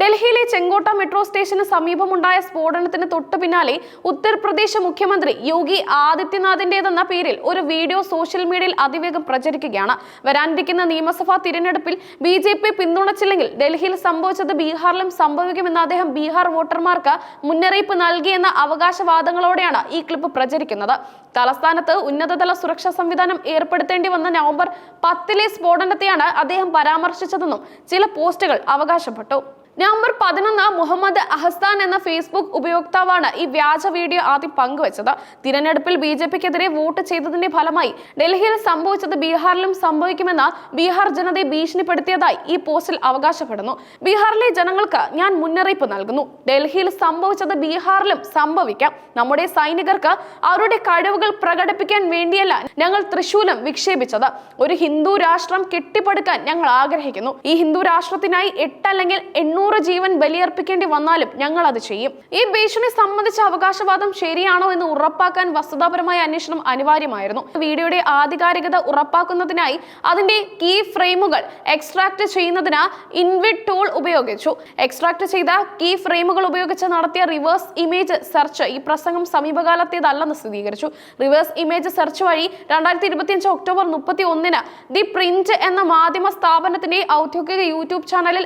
ഡൽഹിയിലെ ചെങ്കോട്ട മെട്രോ സ്റ്റേഷന് സമീപമുണ്ടായ സ്ഫോടനത്തിന് തൊട്ടു പിന്നാലെ ഉത്തർപ്രദേശ് മുഖ്യമന്ത്രി യോഗി ആദിത്യനാഥിന്റേതെന്ന പേരിൽ ഒരു വീഡിയോ സോഷ്യൽ മീഡിയയിൽ അതിവേഗം പ്രചരിക്കുകയാണ്. വരാനിരിക്കുന്ന നിയമസഭാ തിരഞ്ഞെടുപ്പിൽ ബി ജെ പി പിന്തുണച്ചില്ലെങ്കിൽ ഡൽഹിയിൽ സംഭവിച്ചത് ബീഹാറിലും സംഭവിക്കുമെന്ന് അദ്ദേഹം ബീഹാർ വോട്ടർമാർക്ക് മുന്നറിയിപ്പ് നൽകിയെന്ന അവകാശവാദങ്ങളോടെയാണ് ഈ ക്ലിപ്പ് പ്രചരിക്കുന്നത്. തലസ്ഥാനത്ത് ഉന്നതതല സുരക്ഷാ സംവിധാനം ഏർപ്പെടുത്തേണ്ടി വന്ന നവംബർ പത്തിലെ സ്ഫോടനത്തെയാണ് അദ്ദേഹം പരാമർശിച്ചതെന്നും ചില പോസ്റ്റുകൾ അവകാശപ്പെട്ടു. നവംബർ പതിനൊന്ന് മുഹമ്മദ് അഹസ്താൻ എന്ന ഫേസ്ബുക്ക് ഉപയോക്താവാണ് ഈ വ്യാജ വീഡിയോ ആദ്യം പങ്കുവച്ചത്. തിരഞ്ഞെടുപ്പിൽ ബി ജെ പിക്കെതിരെ വോട്ട് ചെയ്തതിന്റെ ഫലമായി ഡൽഹിയിൽ സംഭവിച്ചത് ബീഹാറിലും സംഭവിക്കുമെന്ന് ബീഹാർ ജനതയെ ഭീഷണിപ്പെടുത്തിയതായി ഈ പോസ്റ്റിൽ അവകാശപ്പെടുന്നു. ബീഹാറിലെ ജനങ്ങൾക്ക് ഞാൻ മുന്നറിയിപ്പ് നൽകുന്നു. ഡൽഹിയിൽ സംഭവിച്ചത് ബീഹാറിലും സംഭവിക്കാം. നമ്മുടെ സൈനികർക്ക് അവരുടെ കഴിവുകൾ പ്രകടിപ്പിക്കാൻ വേണ്ടിയല്ല ഞങ്ങൾ തൃശൂലം വിക്ഷേപിച്ചത്. ഒരു ഹിന്ദു രാഷ്ട്രം കെട്ടിപ്പടുക്കാൻ ഞങ്ങൾ ആഗ്രഹിക്കുന്നു. ഈ ഹിന്ദു രാഷ്ട്രത്തിനായി എട്ടല്ലെങ്കിൽ എണ്ണൂറ് ജീവൻ ബലിയർപ്പിക്കേണ്ടി വന്നാലും ഞങ്ങൾ അത് ചെയ്യും. ഈ ഭീഷണി സംബന്ധിച്ച അവകാശവാദം ശരിയാണോ എന്ന് ഉറപ്പാക്കാൻ വസ്തുതാപരമായ അന്വേഷണം അനിവാര്യമായിരുന്നു. വീഡിയോയുടെ ആധികാരികത ഉറപ്പാക്കുന്നതിനായി അതിന്റെ കീ ഫ്രെയിമുകൾ എക്സ്ട്രാക്ട് ചെയ്യുന്നതിന് ഇൻവിഡ് ടൂൾ ഉപയോഗിച്ചു. എക്സ്ട്രാക്ട് ചെയ്ത കീ ഫ്രെയിമുകൾ ഉപയോഗിച്ച് നടത്തിയ റിവേഴ്സ് ഇമേജ് സെർച്ച് ഈ പ്രസംഗം സമീപകാലത്തേതല്ലെന്ന് സ്ഥിരീകരിച്ചു. റിവേഴ്സ് ഇമേജ് സെർച്ച് വഴി രണ്ടായിരത്തി ഇരുപത്തിയഞ്ച് ഒക്ടോബർ മുപ്പത്തി ഒന്നിന് ദി പ്രിന്റ് എന്ന മാധ്യമ സ്ഥാപനത്തിന്റെ ഔദ്യോഗിക യൂട്യൂബ് ചാനലിൽ